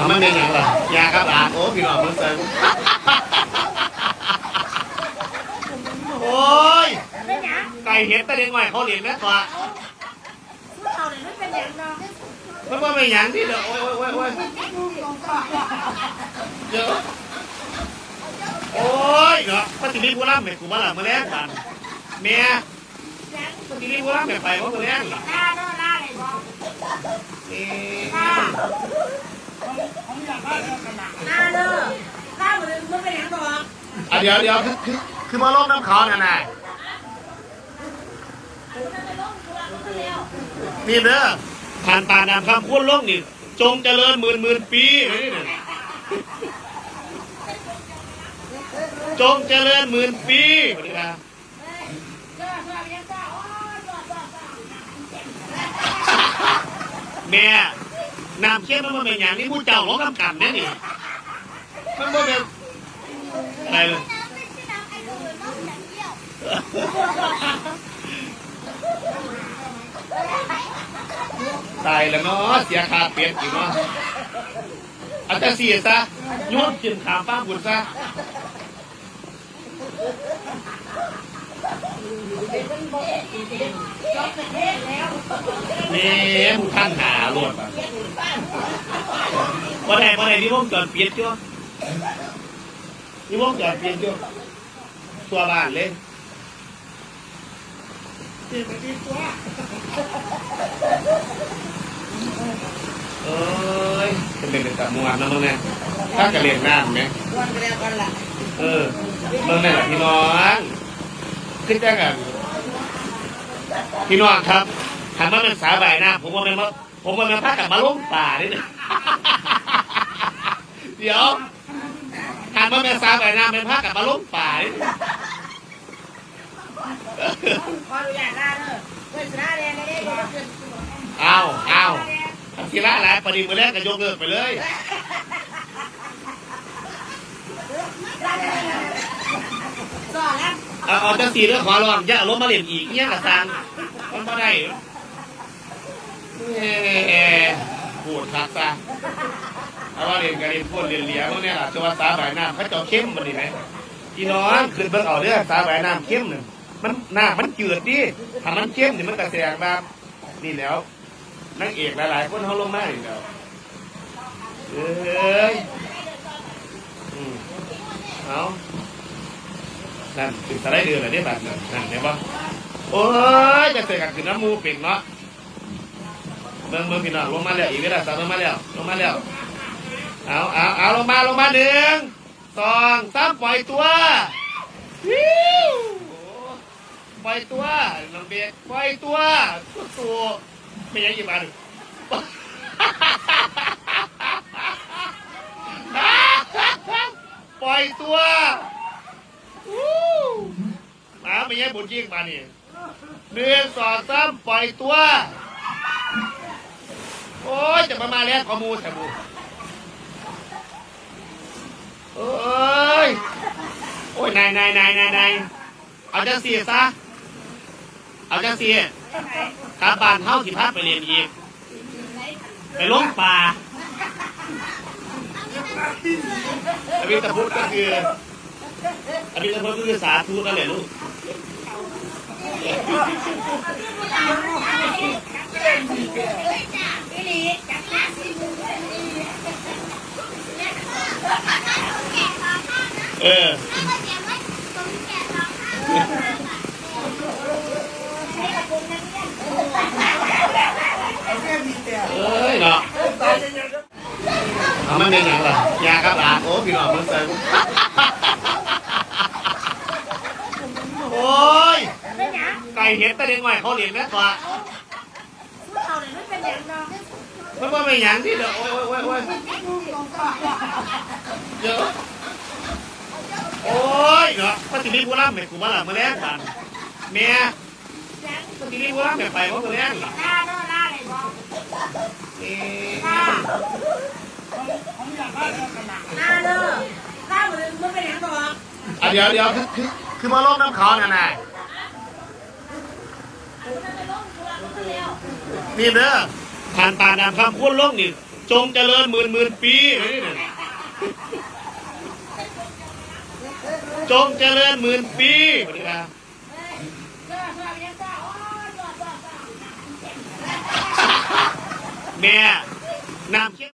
เอามันเป็นอย่างไรยาครับอาโอ้พี่น้องมันเซิงโอ้ยไก่เห็ดต่เด็กใหม่เขาเรียนแม่กว่าผู้เฒ่าเนี่ยมันเป็นหยังเนาะมันว่าไม่หยังที่เด้อโอ้ยโอ้ยโอ้ยโอ้ยเดี๋ยวโอ้ยเนาะปฏิริษีผู้รับไม่กูมาหลังมาแล้วกันเมียปฏิริษีผู้รับไม่ไปว่ามาแล้กันหน้าเนาะหน้าไหนบอกนี่ หน้าหน้าเนาะหน้าเหมือนมันเป็นหยังบอกอะเดี๋ยวเดี๋ยวคือคือคือมาลบน้ำเขาน่ะนายนี่เด้อผ่านตาดำคำคุ้นลงนี่ จงเจริญหมื่นหมื่นปีเลยนี่น่ะจงเจริญหมื่นปีสวัสดีครับเจ้าเจ้ายังเจ้าโอ้ยเจ้าเจ้าเจ้าแม่ น้ำเค็มมันบ่เป็นอย่างนี้ผู้เจ้าร้องกำกันเนี่นี่มันบ่เป็นอะไรเลยตายแล้วเนาะเสียคาเป็ดอยู่เนาะอาแต่เสียซะโยนกินขามป้าบุญซะ นี่ผู้ท่านหาโลดบ่ได้บ่ได้นี่วงจรปิดจ้ะนี่วงจรปิดจ้ะตัวบ้านเลยเอ้ยเป็นเด็กแต่มวนนะมึงเนี่ยถ้ากระเรียนน้ำไหมวันกันแล้วกันล่ะเออเมืองนี่แหละพี่น้อง ขึ้นจ้งกันพี่น้องครับหันมาเป็นสาใบหน้าผมว่าเป็นผมว่าเป็นพักกับมาลงป่านี่นะเดี๋ยวหันมาเป็นสาใบหน้าเป็นพักกับมาลงป่านี่นะขออนุญาตหน้าเนาะเพื่อนชนะแดงได้ได้บอกเอาเอาทีละหลายปฏิมือแรกก็ยกเลิกไปเลยก็แล้ว เอาเอาจังสีเรื่องขอร้องอย่าเอารถมาเล่นอีกเนี่ยกระซังมันไม่ได้เออพูดคักซะเอาว่าเรียนกันเรียนพูดเรียนเลี้ยงพวกเนี้ยล่ะจะว่าสาใบน้ำเขาเจาะเข้มมันดีไหมพี่น้องขึ้นเบิ่งเอาเรื่องสาใบน้ำเข้มหนึ่งมันหน้ามันจืดดิถ้ามันเข้มนี่มันกระแสงแบบนี่แล้วนางเอกหลายๆคนเขาลงมาอีกแล้วเอ้ยอืมเอา นั่นถึงสไลด์เดือนอะไรเนี่ยแบบนั้นนั่นเห็นปะโอ้ยจะเสกกันคือน้ำมูปิ่นเนาะเบิ่งเบิ่งพี่น้องลงมาแล้วอีกเวลาสามลงมาแล้วลงมาแล้วเอาเอาเอาลงมาลงมาหนึ่งสองสามปล่อยตัววิวปล่อยตัวน้องเบกปล่อยตัวตัวตัวไม่ยังยี่บ้านปล่อยตัว หมาไม่ใช่บุญยิ่งมานี่เดือนสองสามปล่อยตัว โอ้ยจะมามาแล้วขอมูแถมูโอ้ย โอ้ยนายนายนายนายนายเอาจังสีซะ เอาจังสีกลับบานเฮาสิพาไปเรียนอีก ไปลงป่าอภิตพุทธก็คืออภิตพุทธก็คือสาธุนั่นแหละลูก เออเอ้ยเนาะเอามันเป็นอย่างไรยาครับอาโอ้พี่น้องมันเซิงโอ้ย เป็นหยัง ไก่ เห็ดแต่เด็กใหม่เขาเรียนแม่กว่าเฒ่าเนี่ยมันเป็นหยังเนาะมันว่าไม่หยังที่เด้อโอ้ยโอ้ยโอ้ยโอ้ยเดี๋ยวโอ้ยเนาะปฏิริษีผู้รับไม่กูมาหลังมาแล้วกันเมียปฏิริษีผู้รับไม่ไปว่ามาแล้วหรอหน้าเนาะหน้าไหนบอกนี่หน้าหน้าเนาะหน้าเหมือนมันเป็นหยังบอกอะเดี๋ยวเดี๋ยวคือคือมาลบน้ำเขาน่ะนาย นี่เด้อทานตาดำคำคุ้นลงนี่ จงเจริญหมื่นหมื่นปีเลยจงเจริญหมื่นปีแม่น้ำเค็ม